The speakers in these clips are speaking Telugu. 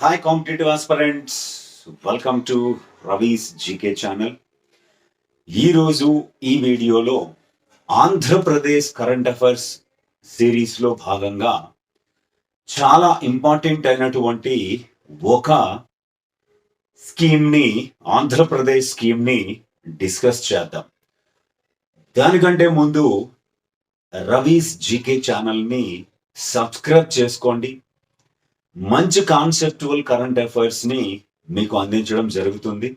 Hi competitive aspirants welcome to Ravi's GK channel ఈరోజు ఈ వీడియోలో ఆంధ్రప్రదేశ్ కరెంట్ అఫైర్స్ సిరీస్లో భాగంగా చాలా ఇంపార్టెంట్ అయినటువంటి ఒక స్కీమ్ని ఆంధ్రప్రదేశ్ స్కీమ్ని డిస్కస్ చేద్దాం. దానికంటే ముందు రవీస్ జీకే ఛానల్ని సబ్స్క్రైబ్ చేసుకోండి. మంచి కాన్సెప్టువల్ కరెంట్ అఫైర్స్ని మీకు అందించడం జరుగుతుంది.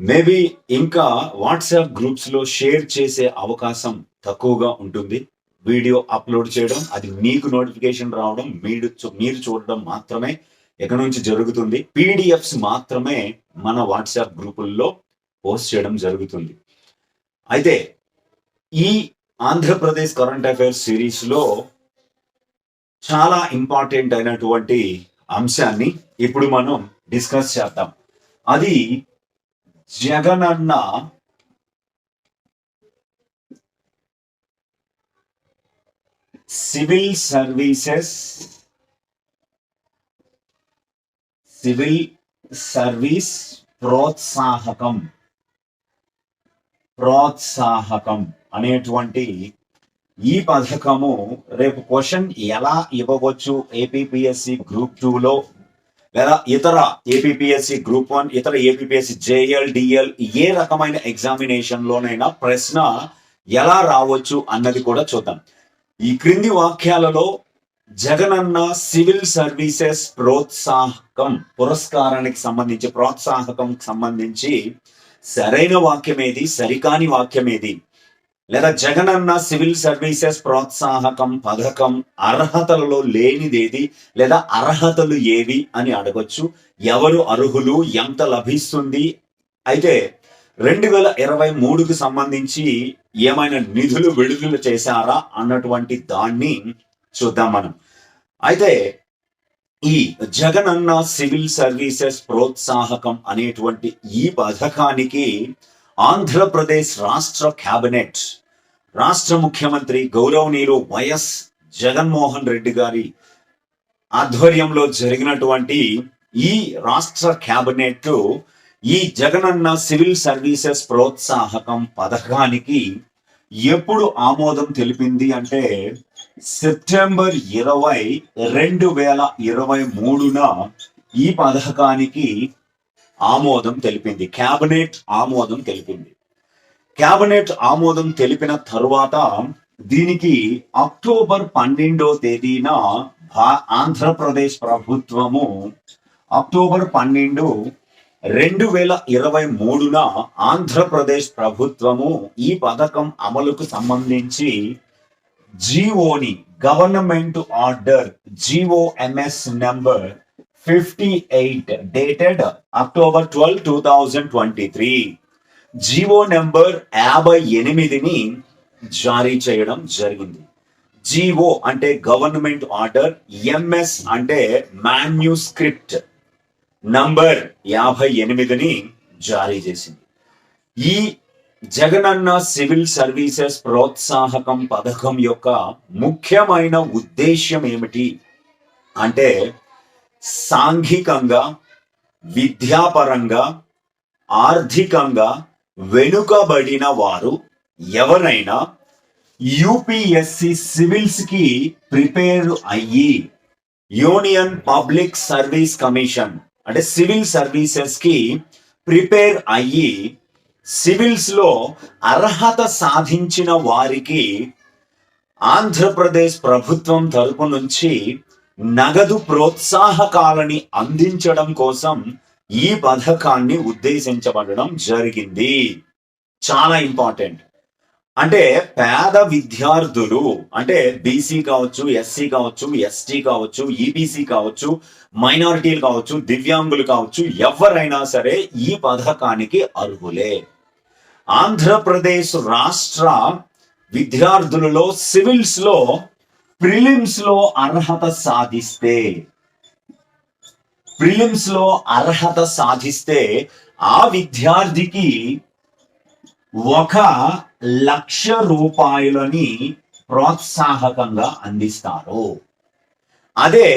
మేబీ ఇంకా వాట్సాప్ గ్రూప్స్లో షేర్ చేసే అవకాశం తక్కువగా ఉంటుంది. వీడియో అప్లోడ్ చేయడం అది మీకు నోటిఫికేషన్ రావడం మీరు చూ- మీరు చూడడం మాత్రమే ఎక్కడి నుంచి జరుగుతుంది. పీడిఎఫ్స్ మాత్రమే మన వాట్సాప్ గ్రూపుల్లో పోస్ట్ చేయడం జరుగుతుంది. అయితే ఈ ఆంధ్రప్రదేశ్ కరెంట్ అఫైర్స్ సిరీస్లో చాలా ఇంపార్టెంట్ అయినటువంటి అంశాన్ని ఇప్పుడు మనం డిస్కస్ చేద్దాం. అది Jagananna civil services civil service ప్రోత్సాహకం ప్రోత్సాహకం అనేటువంటి ఈ పథకము రేపు క్వశ్చన్ ఎలా ఇవ్వవచ్చు? ఏపీపీఎస్సి గ్రూప్ టూలో లేదా ఇతర ఏపీపీఎస్సి గ్రూప్ వన్ ఇతర ఏపీపీఎస్సి జేఎల్ డిఎల్ ఏ రకమైన ఎగ్జామినేషన్ లోనైనా ప్రశ్న ఎలా రావచ్చు అన్నది కూడా చూద్దాం. ఈ క్రింది వాక్యాలలో జగనన్న సివిల్ సర్వీసెస్ ప్రోత్సాహకం పురస్కారానికి సంబంధించి ప్రోత్సాహకం సంబంధించి సరైన వాక్యం ఏది సరికాని వాక్యం ఏది లేదా జగనన్న సివిల్ సర్వీసెస్ ప్రోత్సాహకం పథకం అర్హతలలో లేనిదేది లేదా అర్హతలు ఏవి అని అడగొచ్చు. ఎవరు అర్హులు ఎంత లభిస్తుంది? అయితే రెండు వేల ఇరవై మూడుకు సంబంధించి ఏమైనా నిధులు విడుదల చేశారా అన్నటువంటి దాన్ని చూద్దాం మనం. అయితే ఈ జగనన్న సివిల్ సర్వీసెస్ ప్రోత్సాహకం అనేటువంటి ఈ పథకానికి ఆంధ్రప్రదేశ్ రాష్ట్ర క్యాబినెట్ రాష్ట్ర ముఖ్యమంత్రి గౌరవనీయులు వైఎస్ జగన్మోహన్ రెడ్డి గారి ఆధ్వర్యంలో జరిగినటువంటి ఈ రాష్ట్ర క్యాబినెట్ ఈ జగనన్న సివిల్ సర్వీసెస్ ప్రోత్సాహకం పథకానికి ఎప్పుడు ఆమోదం తెలిపింది అంటే సెప్టెంబర్ ఇరవై రెండు వేల ఇరవై మూడున ఈ పథకానికి ఆమోదం తెలిపింది. క్యాబినెట్ ఆమోదం తెలిపింది. కేబినెట్ ఆమోదం తెలిపిన తరువాత దీనికి అక్టోబర్ పన్నెండో తేదీన ఆంధ్రప్రదేశ్ ప్రభుత్వము అక్టోబర్ పన్నెండు రెండు వేల ఇరవై మూడున ఆంధ్రప్రదేశ్ ప్రభుత్వము ఈ పథకం అమలుకు సంబంధించి జిఓని government order GOMS number fifty eight dated October twelve two thousand twenty three. GO number యాభై ఎనిమిదిని జారీ చేయడం జరిగింది. జీవో అంటే గవర్నమెంట్ ఆర్డర్ ఎంఎస్ అంటే మాన్యూస్క్రిప్ట్. నంబర్ యాభై ఎనిమిదిని జారీ చేసింది. ఈ జగనన్న సివిల్ సర్వీసెస్ ప్రోత్సాహకం పథకం యొక్క ముఖ్యమైన ఉద్దేశ్యం ఏమిటి? అంటే సాంఘికంగా విద్యాపరంగా ఆర్థికంగా వెనుకబడిన వారు ఎవరైనా యూపీఎస్సి సివిల్స్కి ప్రిపేర్ అయ్యి యూనియన్ పబ్లిక్ సర్వీస్ కమిషన్ అంటే సివిల్ సర్వీసెస్కి ప్రిపేర్ అయ్యి సివిల్స్లో అర్హత సాధించిన వారికి ఆంధ్రప్రదేశ్ ప్రభుత్వం తరపు నుంచి నగదు ప్రోత్సాహకాలని అందించడం కోసం ఈ పథకాన్ని ఉద్దేశించబడడం జరిగింది. చాలా ఇంపార్టెంట్. అంటే పేద విద్యార్థులు అంటే బీసీ కావచ్చు ఎస్సీ కావచ్చు ఎస్టీ కావచ్చు ఈబీసీ కావచ్చు మైనారిటీలు కావచ్చు దివ్యాంగులు కావచ్చు ఎవరైనా సరే ఈ పథకానికి అర్హులే. ఆంధ్రప్రదేశ్ రాష్ట్ర విద్యార్థులలో సివిల్స్లో ప్రిలిమ్స్లో అర్హత సాధిస్తే ప్రిలిమ్స్లో అర్హత సాధిస్తే ఆ విద్యార్థికి ఒక లక్ష రూపాయలని ప్రోత్సాహకంగా అందిస్తారు. అదే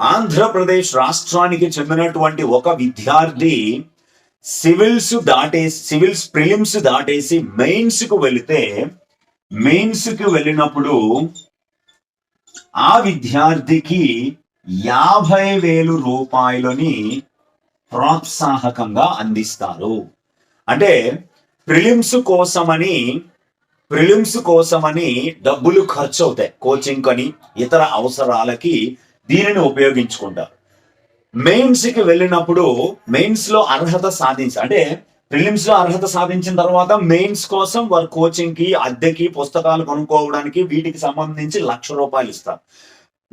ఆంధ్రప్రదేశ్ రాష్ట్రానికి చెందినటువంటి ఒక విద్యార్థి సివిల్స్ దాటేసి సివిల్స్ ప్రిలిమ్స్ దాటేసి మెయిన్స్కు వెళితే మెయిన్స్కు వెళ్ళినప్పుడు ఆ విద్యార్థికి యాభై వేలు రూపాయలని ప్రోత్సాహకంగా అందిస్తారు. అంటే ప్రిలిమ్స్ కోసమని ప్రిలిమ్స్ కోసమని డబ్బులు ఖర్చు అవుతాయి కోచింగ్ అని ఇతర అవసరాలకి దీనిని ఉపయోగించుకుంటారు. మెయిన్స్కి వెళ్ళినప్పుడు మెయిన్స్లో అర్హత సాధించి అంటే ప్రిలిమ్స్లో అర్హత సాధించిన తర్వాత మెయిన్స్ కోసం వారు కోచింగ్కి అద్దెకి పుస్తకాలు కొనుక్కోవడానికి వీటికి సంబంధించి లక్ష రూపాయలు ఇస్తారు.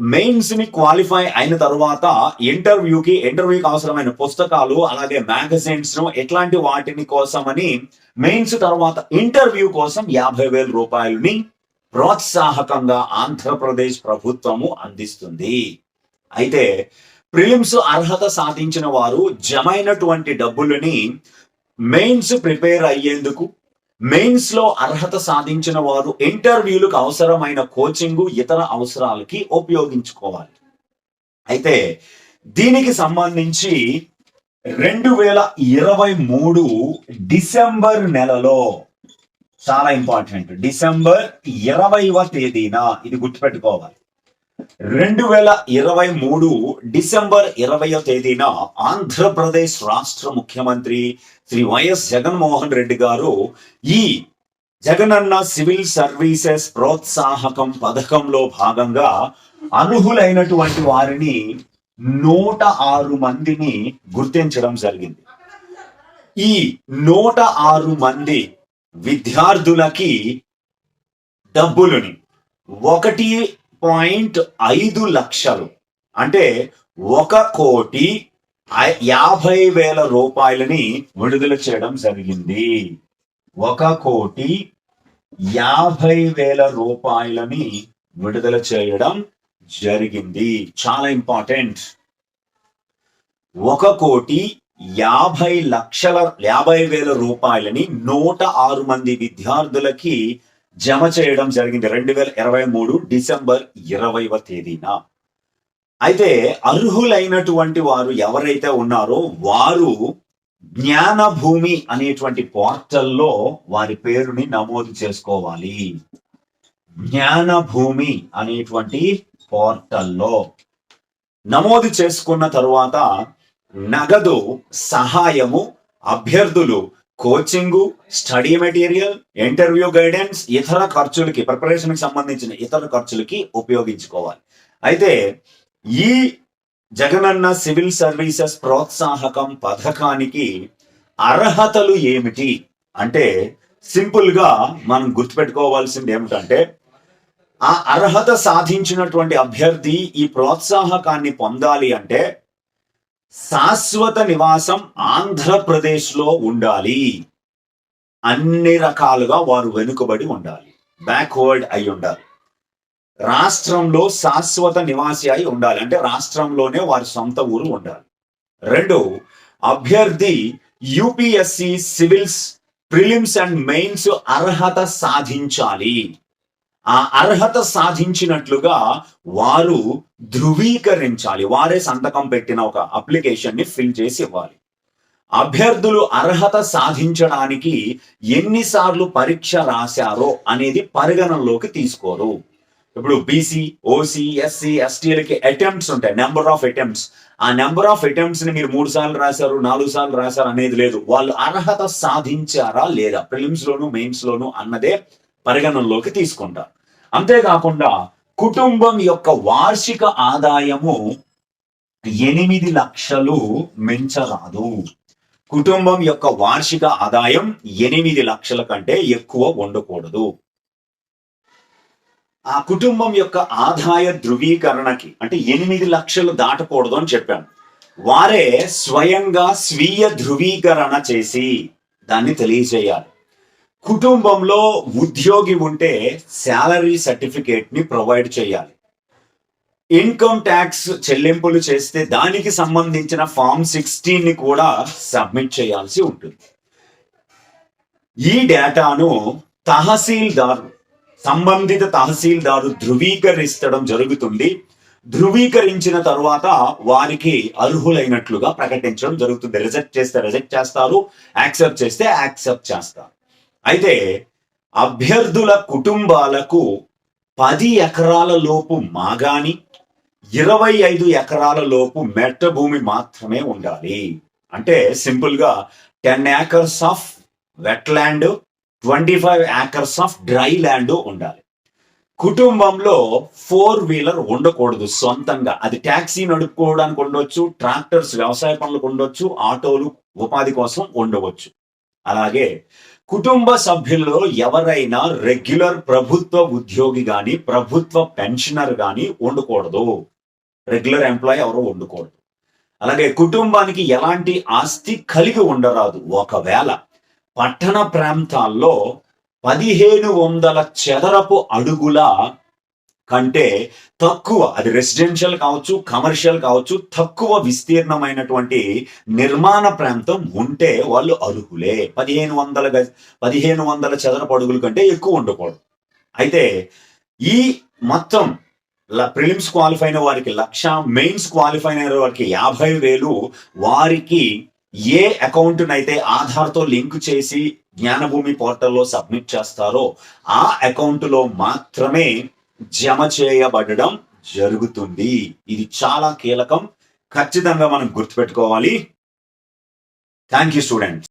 మెయిన్స్ని క్వాలిఫై అయిన తర్వాత ఇంటర్వ్యూకి ఇంటర్వ్యూకి అవసరమైన పుస్తకాలు అలాగే మ్యాగజైన్స్ ఎట్లాంటి వాటిని కోసమని మెయిన్స్ తర్వాత ఇంటర్వ్యూ కోసం యాభై వేల రూపాయలని ప్రోత్సాహకంగా ఆంధ్రప్రదేశ్ ప్రభుత్వము అందిస్తుంది. అయితే ప్రిలిమ్స్ అర్హత సాధించిన వారు జమైనటువంటి డబ్బులని మెయిన్స్ ప్రిపేర్ అయ్యేందుకు మెయిన్స్లో అర్హత సాధించిన వారు ఇంటర్వ్యూలకు అవసరమైన కోచింగ్ ఇతర అవసరాలకి ఉపయోగించుకోవాలి. అయితే దీనికి సంబంధించి రెండు వేల ఇరవై మూడు డిసెంబర్ నెలలో చాలా ఇంపార్టెంట్. డిసెంబర్ ఇరవైవ తేదీన ఇది గుర్తుపెట్టుకోవాలి. రెండు వేల ఇరవై మూడు డిసెంబర్ ఇరవయో తేదీన ఆంధ్రప్రదేశ్ రాష్ట్ర ముఖ్యమంత్రి శ్రీ వైఎస్ జగన్మోహన్ రెడ్డి గారు ఈ జగనన్న సివిల్ సర్వీసెస్ ప్రోత్సాహకం పథకంలో భాగంగా అర్హులైనటువంటి వారిని నూట ఆరు మందిని గుర్తించడం జరిగింది. ఈ నూట ఆరు మంది విద్యార్థులకి డబ్బులని ఒకటి పాయింట్ ఐదు లక్షలు. అంటే ఒక కోటి యాభై వేల రూపాయలని విడుదల చేయడం జరిగింది. ఒక కోటి యాభై వేల రూపాయలని విడుదల చేయడం జరిగింది. చాలా ఇంపార్టెంట్. ఒక కోటి యాభై లక్షల యాభై వేల రూపాయలని నూట ఆరు మంది విద్యార్థులకి జమ చేయడం జరిగింది రెండు వేల ఇరవై మూడు డిసెంబర్ ఇరవైవ తేదీన. అయితే అర్హులైనటువంటి వారు ఎవరైతే ఉన్నారో వారు జ్ఞాన భూమి అనేటువంటి పోర్టల్లో వారి పేరుని నమోదు చేసుకోవాలి. జ్ఞానభూమి అనేటువంటి పోర్టల్లో నమోదు చేసుకున్న తరువాత నగదు సహాయము అభ్యర్థులు coaching study material interview guidance ఇతర ఖర్చులకి ప్రిపరేషన్కి సంబంధించిన ఇతర ఖర్చులకి ఉపయోగించుకోవాలి. అయితే ఈ జగనన్న సివిల్ సర్వీసెస్ ప్రోత్సాహకం పథకానికి అర్హతలు ఏమిటి? అంటే సింపుల్గా మనం గుర్తుపెట్టుకోవాల్సింది ఏమిటంటే ఆ అర్హత సాధించినటువంటి అభ్యర్థి ఈ ప్రోత్సాహకాన్ని పొందాలి అంటే శాశ్వత నివాసం ఆంధ్రప్రదేశ్లో ఉండాలి. అన్ని రకాలుగా వారు వెనుకబడి ఉండాలి. బ్యాక్వర్డ్ అయి ఉండాలి. రాష్ట్రంలో శాశ్వత నివాసి అయి ఉండాలి. అంటే రాష్ట్రంలోనే వారి సొంత ఊరు ఉండాలి. రెండు అభ్యర్థి UPSC civils prelims and mains అర్హత సాధించాలి. ఆ అర్హత సాధించినట్లుగా వారు ధృవీకరించాలి. వారే సంతకం పెట్టిన ఒక అప్లికేషన్ని ఫిల్ చేసి ఇవ్వాలి. అభ్యర్థులు అర్హత సాధించడానికి ఎన్నిసార్లు పరీక్ష రాశారో అనేది పరిగణనలోకి తీసుకోరు. ఇప్పుడు బీసీ ఓసీ ఎస్సీ ఎస్టీలకి అటెంప్ట్స్ ఉంటాయి. నెంబర్ ఆఫ్ అటెంప్ట్స్ ఆ నెంబర్ ఆఫ్ అటెంప్ట్స్ని మీరు మూడు సార్లు రాశారు నాలుగు సార్లు రాశారు అనేది లేదు. వాళ్ళు అర్హత సాధించారా లేదా? ప్రిలిమ్స్ లోను మెయిన్స్ లోను అన్నదే పరిగణనలోకి తీసుకుంటారు అంతేకాకుండా కుటుంబం యొక్క వార్షిక ఆదాయము ఎనిమిది లక్షలు మించరాదు. కుటుంబం యొక్క వార్షిక ఆదాయం ఎనిమిది లక్షల కంటే ఎక్కువ ఉండకూడదు. ఆ కుటుంబం యొక్క ఆదాయ ధృవీకరణకి అంటే ఎనిమిది లక్షలు దాటకూడదు అని చెప్పాను. వారే స్వయంగా స్వీయ ధృవీకరణ చేసి దాన్ని తెలియజేయాలి. కుటుంబంలో ఉద్యోగి ఉంటే శాలరీ సర్టిఫికేట్ని ప్రొవైడ్ చేయాలి. ఇన్కమ్ ట్యాక్స్ చెల్లింపులు చేస్తే దానికి సంబంధించిన ఫామ్ సిక్స్టీన్ని కూడా సబ్మిట్ చేయాల్సి ఉంటుంది. ఈ డేటాను తహసీల్దారు సంబంధిత తహసీల్దారు ధృవీకరిస్తడం జరుగుతుంది. ధృవీకరించిన తరువాత వారికి అర్హులైనట్లుగా ప్రకటించడం జరుగుతుంది. రిజెక్ట్ చేస్తే రిజెక్ట్ చేస్తారు యాక్సెప్ట్ చేస్తే యాక్సెప్ట్ చేస్తారు. అయితే అభ్యర్థుల కుటుంబాలకు పది ఎకరాల లోపు మాగాని ఇరవై ఐదు ఎకరాల లోపు మెట్ట భూమి మాత్రమే ఉండాలి. అంటే సింపుల్గా ten acres of wet land twenty five acres of dry land ఉండాలి. కుటుంబంలో ఫోర్ వీలర్ ఉండకూడదు సొంతంగా. అది ట్యాక్సీ నడుపుకోవడానికి ఉండొచ్చు ట్రాక్టర్స్ వ్యవసాయ పనులకు ఉండొచ్చు ఆటోలు ఉపాధి కోసం ఉండవచ్చు. అలాగే కుటుంబ సభ్యుల్లో ఎవరైనా రెగ్యులర్ ప్రభుత్వ ఉద్యోగి గాని ప్రభుత్వ పెన్షనర్ గాని ఉండకూడదు రెగ్యులర్ ఎంప్లాయీ ఎవరు ఉండకూడదు అలాగే కుటుంబానికి ఎలాంటి ఆస్తి కలిగి ఉండరాదు. ఒకవేళ పట్టణ ప్రాంతాల్లో పదిహేను వందల చదరపు అడుగుల కంటే తక్కువ అది రెసిడెన్షియల్ కావచ్చు కమర్షియల్ కావచ్చు తక్కువ విస్తీర్ణమైనటువంటి నిర్మాణ ప్రాంతం ఉంటే వాళ్ళు అర్హులే. పదిహేను వందల గజ పదిహేను వందల చదరపు అడుగుల కంటే ఎక్కువ ఉండకూడదు. అయితే ఈ మొత్తం ప్రిలిమ్స్ క్వాలిఫై అయిన వారికి లక్ష మెయిన్స్ క్వాలిఫై అయిన వారికి యాభై వేలు వారికి ఏ అకౌంట్ను అయితే ఆధార్తో లింక్ చేసి జ్ఞానభూమి పోర్టల్లో సబ్మిట్ చేస్తారో ఆ అకౌంట్లో మాత్రమే జమ చేయబడడం జరుగుతుంది. ఇది చాలా కీలకం. ఖచ్చితంగా మనం గుర్తుపెట్టుకోవాలి. Thank you students